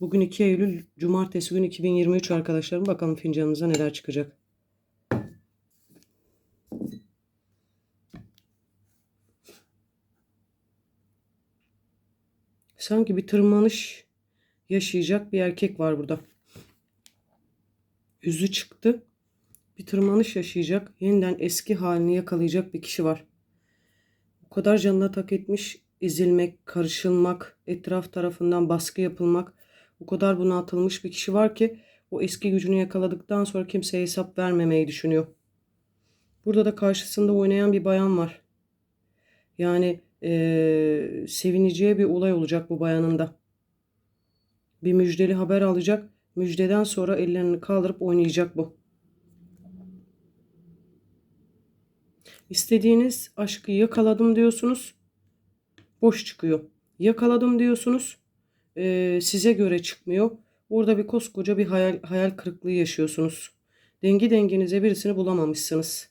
Bugün 2 Eylül Cumartesi günü 2023 arkadaşlarım. Bakalım fincanınıza neler çıkacak. Sanki bir tırmanış yaşayacak bir erkek var burada. Yüzü çıktı. Bir tırmanış yaşayacak. Yeniden eski halini yakalayacak bir kişi var. O kadar canına tak etmiş ezilmek, karışılmak, etraf tarafından baskı yapılmak, o kadar bunaltılmış bir kişi var ki o eski gücünü yakaladıktan sonra kimseye hesap vermemeyi düşünüyor. Burada da karşısında oynayan bir bayan var. Yani eee, sevineceği bir olay olacak bu bayanın da. Bir müjdeli haber alacak. Müjdeden sonra ellerini kaldırıp oynayacak bu. İstediğiniz aşkı yakaladım diyorsunuz. Boş çıkıyor. Yakaladım diyorsunuz. Eee, size göre çıkmıyor. Burada bir koskoca bir hayal, hayal kırıklığı yaşıyorsunuz. Dengi denginize birisini bulamamışsınız.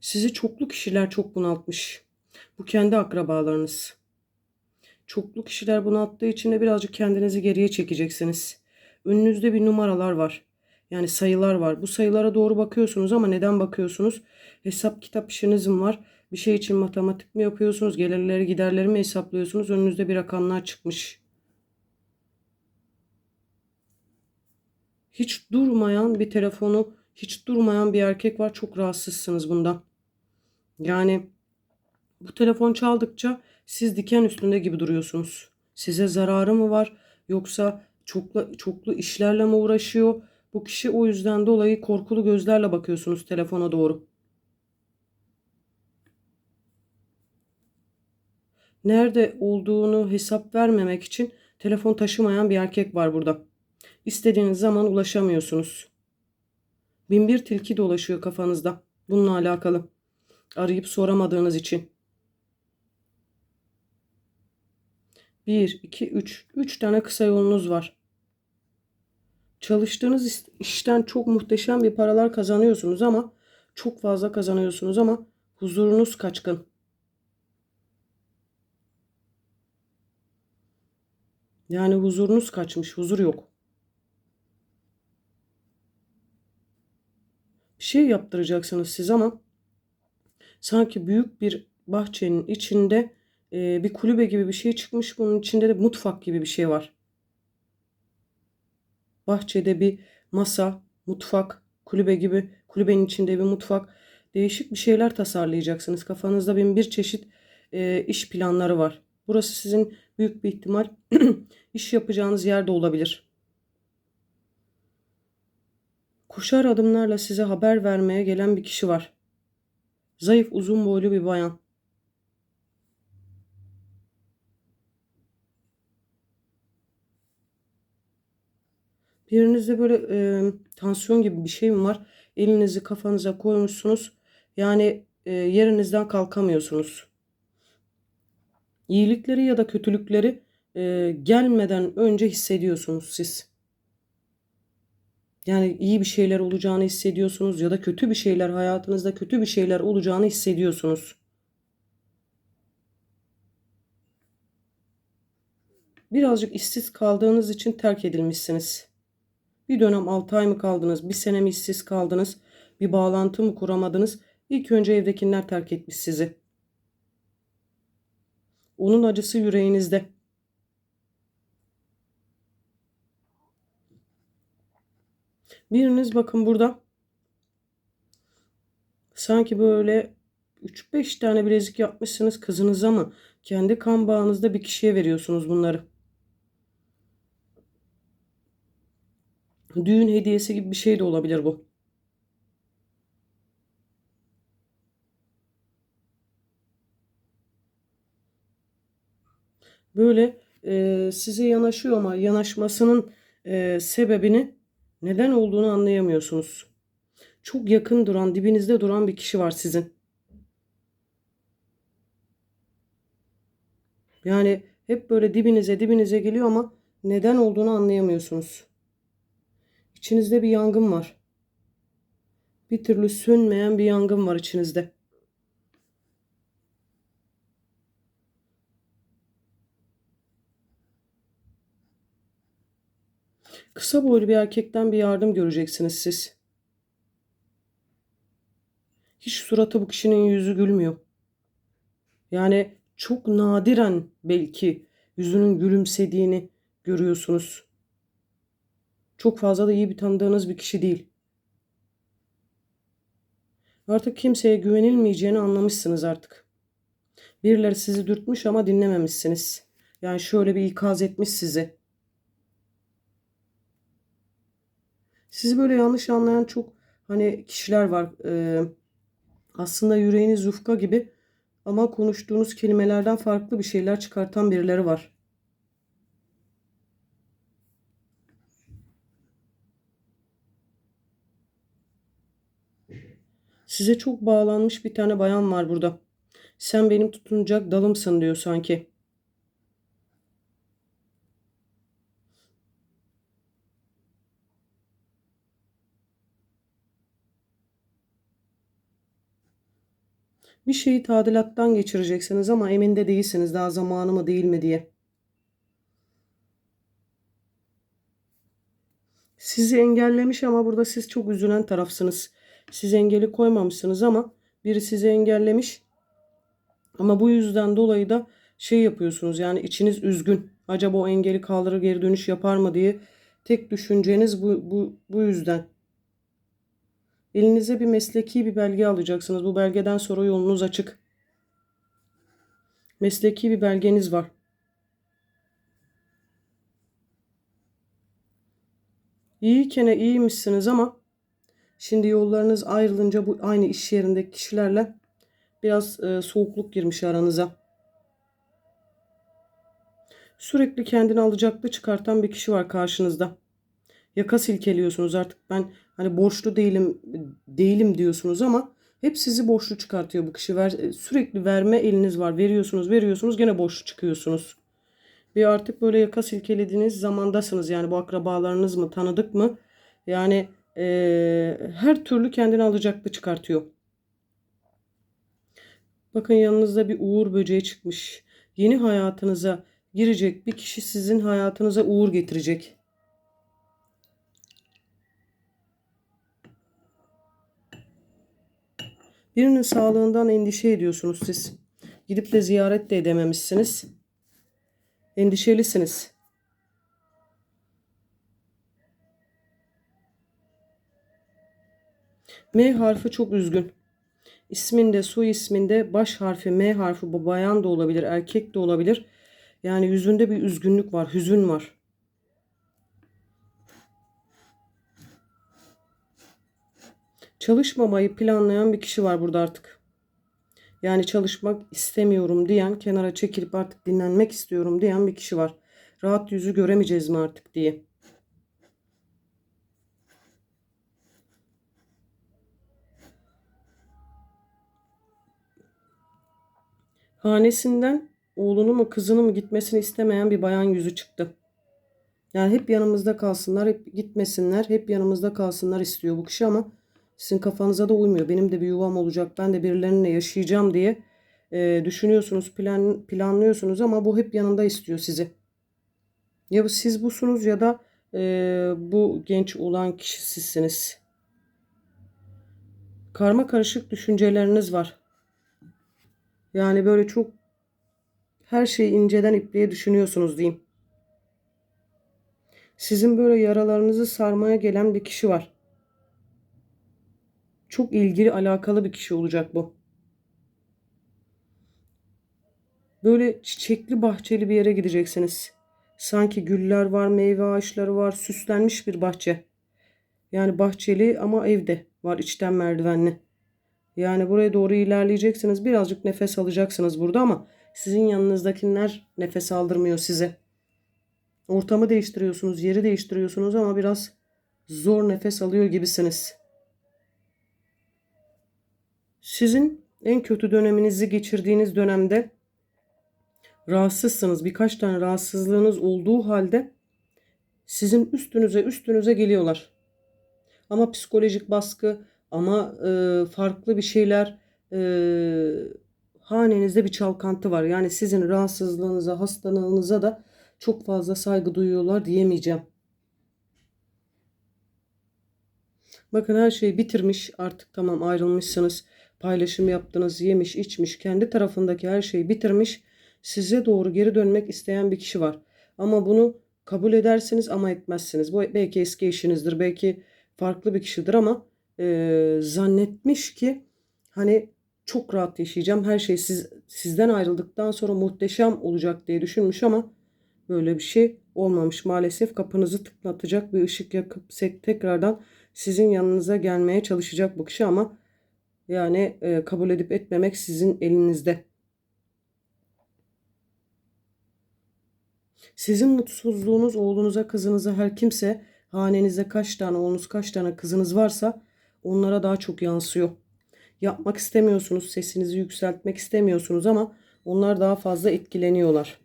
Sizi çoklu kişiler çok bunaltmış. Bu kendi akrabalarınız. Çoklu kişiler bunalttığı için de birazcık kendinizi geriye çekeceksiniz. Önünüzde bir numaralar var. Yani sayılar var. Bu sayılara doğru bakıyorsunuz ama neden bakıyorsunuz? Hesap kitap işiniz mi var? Bir şey için matematik mi yapıyorsunuz? Gelirleri giderleri mi hesaplıyorsunuz? Önünüzde bir rakamlar çıkmış. Hiç durmayan bir telefonu, hiç durmayan bir erkek var. Çok rahatsızsınız bundan. Yani bu telefon çaldıkça siz diken üstünde gibi duruyorsunuz. Size zararı mı var yoksa çoklu, çoklu işlerle mi uğraşıyor? Bu kişi o yüzden dolayı korkulu gözlerle bakıyorsunuz telefona doğru. Nerede olduğunu hesap vermemek için telefon taşımayan bir erkek var burada. İstediğiniz zaman ulaşamıyorsunuz. Binbir tilki dolaşıyor kafanızda. Bununla alakalı. Arayıp soramadığınız için. 1, 2, 3. 3 tane kısa yolunuz var. Çalıştığınız işten çok muhteşem bir paralar kazanıyorsunuz ama çok fazla kazanıyorsunuz ama huzurunuz kaçkın. Yani huzurunuz kaçmış, huzur yok. Bir şey yaptıracaksınız siz ama sanki büyük bir bahçenin içinde bir kulübe gibi bir şey çıkmış. Bunun içinde de mutfak gibi bir şey var. Bahçede bir masa, mutfak, kulübe gibi, kulübenin içinde bir mutfak. Değişik bir şeyler tasarlayacaksınız. Kafanızda bin bir çeşit e, iş planları var. Burası sizin büyük bir ihtimal iş yapacağınız yerde olabilir. Koşar adımlarla size haber vermeye gelen bir kişi var. Zayıf, uzun boylu bir bayan. Birinizde böyle e, tansiyon gibi bir şey mi var? Elinizi kafanıza koymuşsunuz. Yani e, yerinizden kalkamıyorsunuz. İyilikleri ya da kötülükleri e, gelmeden önce hissediyorsunuz siz. Yani iyi bir şeyler olacağını hissediyorsunuz ya da kötü bir şeyler hayatınızda kötü bir şeyler olacağını hissediyorsunuz. Birazcık işsiz kaldığınız için terk edilmişsiniz. Bir dönem 6 ay mı kaldınız, bir sene mi işsiz kaldınız, bir bağlantı mı kuramadınız? İlk önce evdekiler terk etmiş sizi. Onun acısı yüreğinizde. Biriniz bakın burada sanki böyle 3-5 tane bilezik yapmışsınız kızınıza mı? Kendi kan bağınızda bir kişiye veriyorsunuz bunları. Düğün hediyesi gibi bir şey de olabilir bu. böyle e, size yanaşıyor ama yanaşmasının e, sebebini neden olduğunu anlayamıyorsunuz. Çok yakın duran, dibinizde duran bir kişi var sizin. Yani hep böyle dibinize dibinize geliyor ama neden olduğunu anlayamıyorsunuz. İçinizde bir yangın var. Bir türlü sönmeyen bir yangın var içinizde. Kısa boylu bir erkekten bir yardım göreceksiniz siz. Hiç suratı bu kişinin yüzü gülmüyor. Yani çok nadiren belki yüzünün gülümsediğini görüyorsunuz. Çok fazla da iyi bir tanıdığınız bir kişi değil. Artık kimseye güvenilmeyeceğini anlamışsınız artık. Birileri sizi dürtmüş ama dinlememişsiniz. Yani şöyle bir ikaz etmiş sizi. Sizi böyle yanlış anlayan çok hani kişiler var. Ee, aslında yüreğiniz yufka gibi ama konuştuğunuz kelimelerden farklı bir şeyler çıkartan birileri var. Size çok bağlanmış bir tane bayan var burada. Sen benim tutunacak dalımsın diyor sanki. Bir şeyi tadilattan geçireceksiniz ama emin de değilsiniz daha zamanı mı değil mi diye. Sizi engellemiş ama burada siz çok üzülen tarafsınız. Siz engeli koymamışsınız ama biri sizi engellemiş. Ama bu yüzden dolayı da şey yapıyorsunuz yani içiniz üzgün. Acaba o engeli kaldırır geri dönüş yapar mı diye tek düşünceniz bu, bu, bu yüzden. Elinize bir mesleki bir belge alacaksınız. Bu belgeden sonra yolunuz açık. Mesleki bir belgeniz var. İyiyken iyiymişsiniz ama şimdi yollarınız ayrılınca bu aynı iş yerindeki kişilerle biraz e, soğukluk girmiş aranıza. Sürekli kendini alacaklı çıkartan bir kişi var karşınızda. Yaka silkeliyorsunuz artık ben hani borçlu değilim değilim diyorsunuz ama hep sizi borçlu çıkartıyor bu kişi. Ver, sürekli verme eliniz var. Veriyorsunuz, veriyorsunuz gene borçlu çıkıyorsunuz. Ve artık böyle yaka silkelediğiniz zamandasınız. Yani bu akrabalarınız mı, tanıdık mı? Yani e, her türlü kendini alacaklı çıkartıyor. Bakın yanınızda bir uğur böceği çıkmış. Yeni hayatınıza girecek bir kişi sizin hayatınıza uğur getirecek. Birinin sağlığından endişe ediyorsunuz siz. Gidip de ziyaret de edememişsiniz. Endişelisiniz. M harfi çok üzgün. İsminde, su isminde baş harfi M harfi bu bayan da olabilir, erkek de olabilir. Yani yüzünde bir üzgünlük var, hüzün var. Çalışmamayı planlayan bir kişi var burada artık. Yani çalışmak istemiyorum diyen, kenara çekilip artık dinlenmek istiyorum diyen bir kişi var. Rahat yüzü göremeyeceğiz mi artık diye. Hanesinden oğlunu mu kızını mı gitmesini istemeyen bir bayan yüzü çıktı. Yani hep yanımızda kalsınlar, hep gitmesinler, hep yanımızda kalsınlar istiyor bu kişi ama sizin kafanıza da uymuyor. Benim de bir yuvam olacak, ben de birilerinle yaşayacağım diye e, düşünüyorsunuz, plan, planlıyorsunuz ama bu hep yanında istiyor sizi. Ya siz busunuz ya da e, bu genç olan kişi sizsiniz. Karma karışık düşünceleriniz var. Yani böyle çok her şeyi inceden ipliğe düşünüyorsunuz diyeyim. Sizin böyle yaralarınızı sarmaya gelen bir kişi var. Çok ilgili alakalı bir kişi olacak bu. Böyle çiçekli bahçeli bir yere gideceksiniz. Sanki güller var, meyve ağaçları var, süslenmiş bir bahçe. Yani bahçeli ama evde var içten merdivenli. Yani buraya doğru ilerleyeceksiniz. Birazcık nefes alacaksınız burada ama Sizin yanınızdakiler nefes aldırmıyor size. Ortamı değiştiriyorsunuz, yeri değiştiriyorsunuz ama biraz zor nefes alıyor gibisiniz. Sizin en kötü döneminizi geçirdiğiniz dönemde rahatsızsınız. Birkaç tane rahatsızlığınız olduğu halde sizin üstünüze üstünüze geliyorlar. Ama psikolojik baskı ama e, farklı bir şeyler e, hanenizde bir çalkantı var. Yani sizin rahatsızlığınıza, hastalığınıza da çok fazla saygı duyuyorlar diyemeyeceğim. Bakın her şeyi bitirmiş. Artık tamam ayrılmışsınız. Paylaşım yaptınız, yemiş, içmiş. Kendi tarafındaki her şeyi bitirmiş. Size doğru geri dönmek isteyen bir kişi var. Ama bunu kabul edersiniz ama etmezsiniz. Bu belki eski eşinizdir, belki farklı bir kişidir ama e, zannetmiş ki hani çok rahat yaşayacağım. Her şey siz sizden ayrıldıktan sonra muhteşem olacak diye düşünmüş ama böyle bir şey olmamış. Maalesef kapınızı tıklatacak bir ışık yakıp tekrardan sizin yanınıza gelmeye çalışacak bu kişi ama yani e, kabul edip etmemek sizin elinizde. Sizin mutsuzluğunuz oğlunuza, kızınıza, her kimse hanenizde kaç tane oğlunuz, kaç tane kızınız varsa onlara daha çok yansıyor. Yapmak istemiyorsunuz, sesinizi yükseltmek istemiyorsunuz ama onlar daha fazla etkileniyorlar.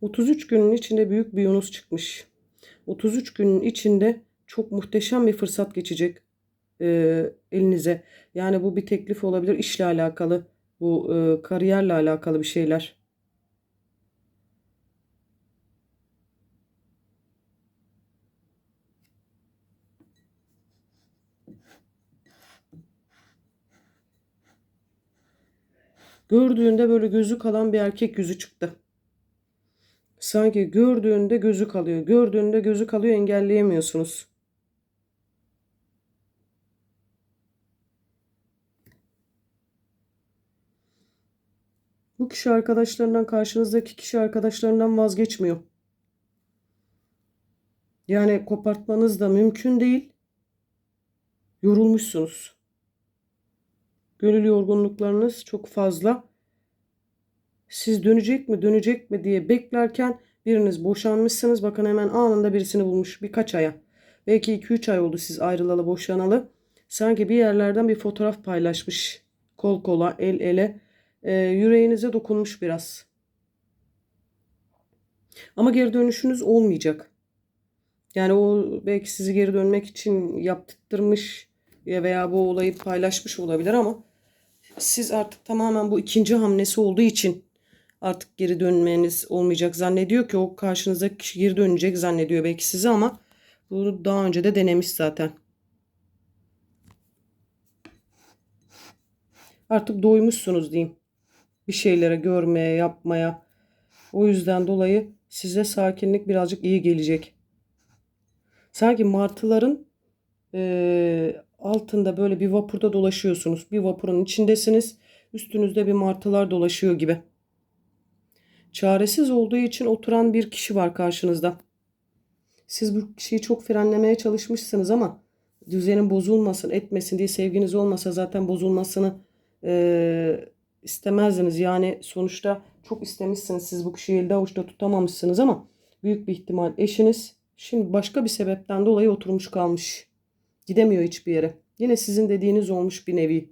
33 günün içinde büyük bir Yunus çıkmış. 33 günün içinde çok muhteşem bir fırsat geçecek e, elinize. Yani bu bir teklif olabilir, işle alakalı, bu e, kariyerle alakalı bir şeyler. Gördüğünde böyle gözü kalan bir erkek yüzü çıktı. Sanki gördüğünde gözü kalıyor. Gördüğünde gözü kalıyor engelleyemiyorsunuz. Bu kişi arkadaşlarından karşınızdaki kişi arkadaşlarından vazgeçmiyor. Yani kopartmanız da mümkün değil. Yorulmuşsunuz. Gönül yorgunluklarınız çok fazla. Siz dönecek mi dönecek mi diye beklerken biriniz boşanmışsınız. Bakın hemen anında birisini bulmuş birkaç aya. Belki 2-3 ay oldu siz ayrılalı boşanalı. Sanki bir yerlerden bir fotoğraf paylaşmış. Kol kola el ele. E, yüreğinize dokunmuş biraz. Ama geri dönüşünüz olmayacak. Yani o belki sizi geri dönmek için yaptırmış veya bu olayı paylaşmış olabilir ama siz artık tamamen bu ikinci hamlesi olduğu için artık geri dönmeniz olmayacak zannediyor ki o karşınızdaki kişi geri dönecek zannediyor belki size ama bunu daha önce de denemiş zaten. Artık doymuşsunuz diyeyim. Bir şeylere görmeye, yapmaya. O yüzden dolayı size sakinlik birazcık iyi gelecek. Sanki martıların e, altında böyle bir vapurda dolaşıyorsunuz. Bir vapurun içindesiniz. Üstünüzde bir martılar dolaşıyor gibi. Çaresiz olduğu için oturan bir kişi var karşınızda. Siz bu kişiyi çok frenlemeye çalışmışsınız ama düzenin bozulmasın, etmesin diye sevginiz olmasa zaten bozulmasını e, istemezdiniz. Yani sonuçta çok istemişsiniz. Siz bu kişiyi elde avuçta tutamamışsınız ama büyük bir ihtimal eşiniz şimdi başka bir sebepten dolayı oturmuş kalmış. Gidemiyor hiçbir yere. Yine sizin dediğiniz olmuş bir nevi.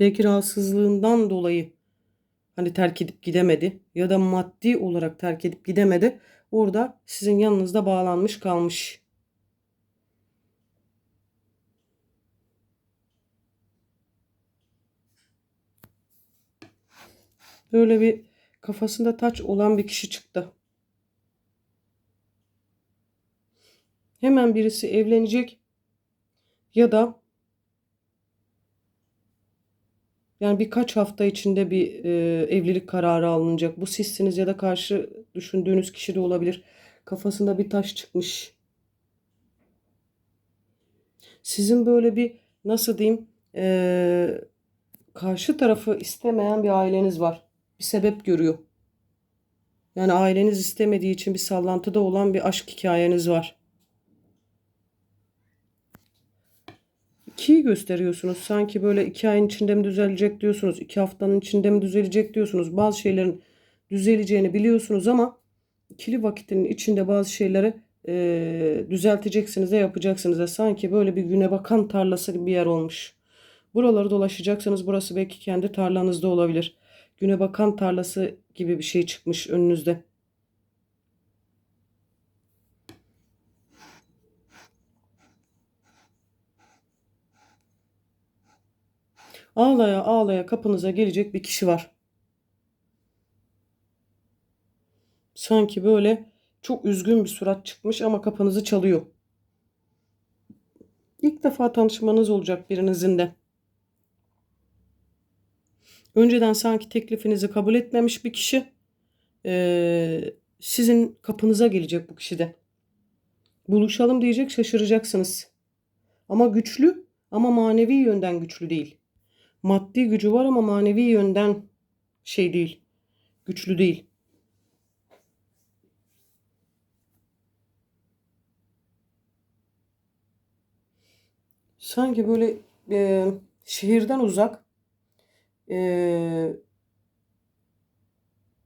Belki rahatsızlığından dolayı hani terk edip gidemedi ya da maddi olarak terk edip gidemedi. Orada sizin yanınızda bağlanmış kalmış. Böyle bir kafasında taç olan bir kişi çıktı. Hemen birisi evlenecek ya da Yani birkaç hafta içinde bir e, evlilik kararı alınacak. Bu sizsiniz ya da karşı düşündüğünüz kişi de olabilir. Kafasında bir taş çıkmış. Sizin böyle bir nasıl diyeyim e, karşı tarafı istemeyen bir aileniz var. Bir sebep görüyor. Yani aileniz istemediği için bir sallantıda olan bir aşk hikayeniz var. İkiyi gösteriyorsunuz. Sanki böyle iki ayın içinde mi düzelecek diyorsunuz. iki haftanın içinde mi düzelecek diyorsunuz. Bazı şeylerin düzeleceğini biliyorsunuz ama ikili vakitinin içinde bazı şeyleri e, düzelteceksiniz de yapacaksınız da sanki böyle bir güne bakan tarlası gibi bir yer olmuş. Buraları dolaşacaksınız. Burası belki kendi tarlanızda olabilir. Güne bakan tarlası gibi bir şey çıkmış önünüzde. Ağlaya ağlaya kapınıza gelecek bir kişi var. Sanki böyle çok üzgün bir surat çıkmış ama kapınızı çalıyor. İlk defa tanışmanız olacak birinizin de. Önceden sanki teklifinizi kabul etmemiş bir kişi eee, sizin kapınıza gelecek bu kişi de. Buluşalım diyecek şaşıracaksınız. Ama güçlü ama manevi yönden güçlü değil. Maddi gücü var ama manevi yönden şey değil. Güçlü değil. Sanki böyle e, şehirden uzak e,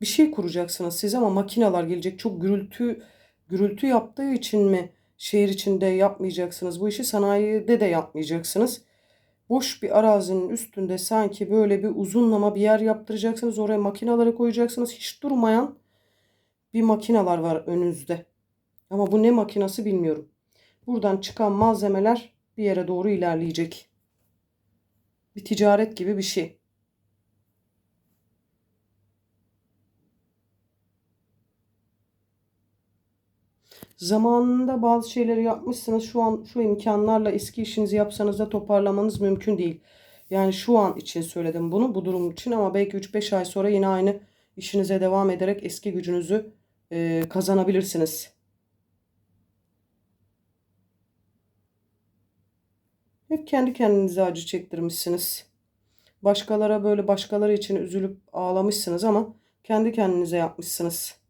bir şey kuracaksınız siz ama makineler gelecek. Çok gürültü gürültü yaptığı için mi şehir içinde yapmayacaksınız bu işi sanayide de yapmayacaksınız. Boş bir arazinin üstünde sanki böyle bir uzunlama bir yer yaptıracaksınız. Oraya makineleri koyacaksınız. Hiç durmayan bir makineler var önünüzde. Ama bu ne makinası bilmiyorum. Buradan çıkan malzemeler bir yere doğru ilerleyecek. Bir ticaret gibi bir şey. Zamanında bazı şeyleri yapmışsınız. Şu an şu imkanlarla eski işinizi yapsanız da toparlamanız mümkün değil. Yani şu an için söyledim bunu bu durum için ama belki 3-5 ay sonra yine aynı işinize devam ederek eski gücünüzü e, kazanabilirsiniz. Hep kendi kendinize acı çektirmişsiniz. Başkalara böyle başkaları için üzülüp ağlamışsınız ama kendi kendinize yapmışsınız.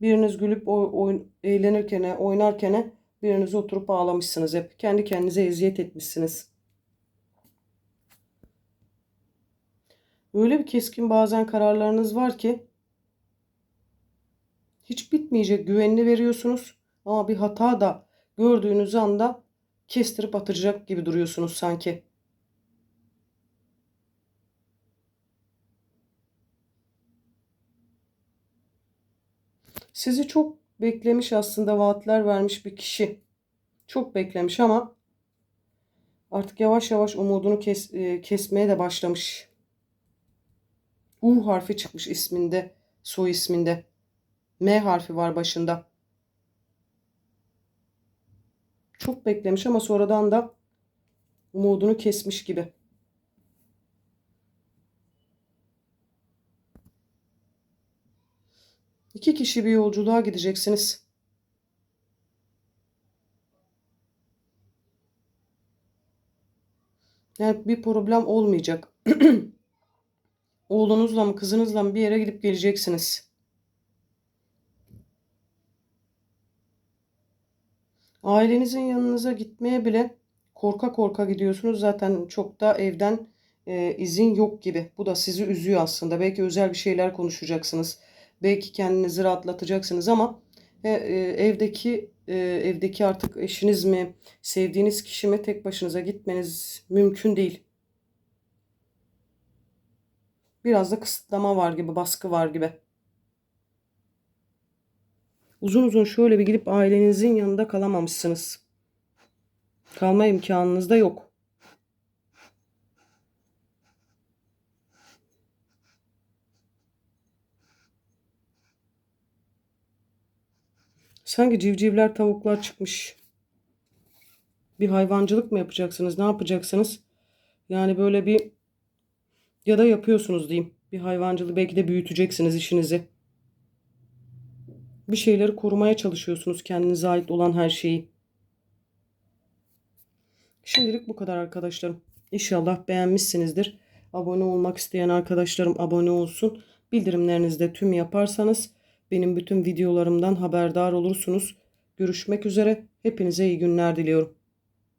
Biriniz gülüp oyun, eğlenirken, oynarken biriniz oturup ağlamışsınız hep. Kendi kendinize eziyet etmişsiniz. Öyle bir keskin bazen kararlarınız var ki hiç bitmeyecek güvenini veriyorsunuz ama bir hata da gördüğünüz anda kestirip atacak gibi duruyorsunuz sanki. Sizi çok beklemiş aslında vaatler vermiş bir kişi. Çok beklemiş ama artık yavaş yavaş umudunu kes, e, kesmeye de başlamış. U harfi çıkmış isminde, soy isminde. M harfi var başında. Çok beklemiş ama sonradan da umudunu kesmiş gibi. İki kişi bir yolculuğa gideceksiniz. Yani bir problem olmayacak. Oğlunuzla mı kızınızla mı bir yere gidip geleceksiniz. Ailenizin yanınıza gitmeye bile korka korka gidiyorsunuz. Zaten çok da evden e, izin yok gibi. Bu da sizi üzüyor aslında. Belki özel bir şeyler konuşacaksınız. Belki kendinizi rahatlatacaksınız ama e, e, evdeki e, evdeki artık eşiniz mi, sevdiğiniz kişi mi tek başınıza gitmeniz mümkün değil. Biraz da kısıtlama var gibi, baskı var gibi. Uzun uzun şöyle bir gidip ailenizin yanında kalamamışsınız. Kalma imkanınız da yok. Sanki civcivler, tavuklar çıkmış. Bir hayvancılık mı yapacaksınız? Ne yapacaksınız? Yani böyle bir ya da yapıyorsunuz diyeyim. Bir hayvancılığı belki de büyüteceksiniz işinizi. Bir şeyleri korumaya çalışıyorsunuz kendinize ait olan her şeyi. Şimdilik bu kadar arkadaşlarım. İnşallah beğenmişsinizdir. Abone olmak isteyen arkadaşlarım abone olsun. Bildirimlerinizde tüm yaparsanız benim bütün videolarımdan haberdar olursunuz. Görüşmek üzere. Hepinize iyi günler diliyorum.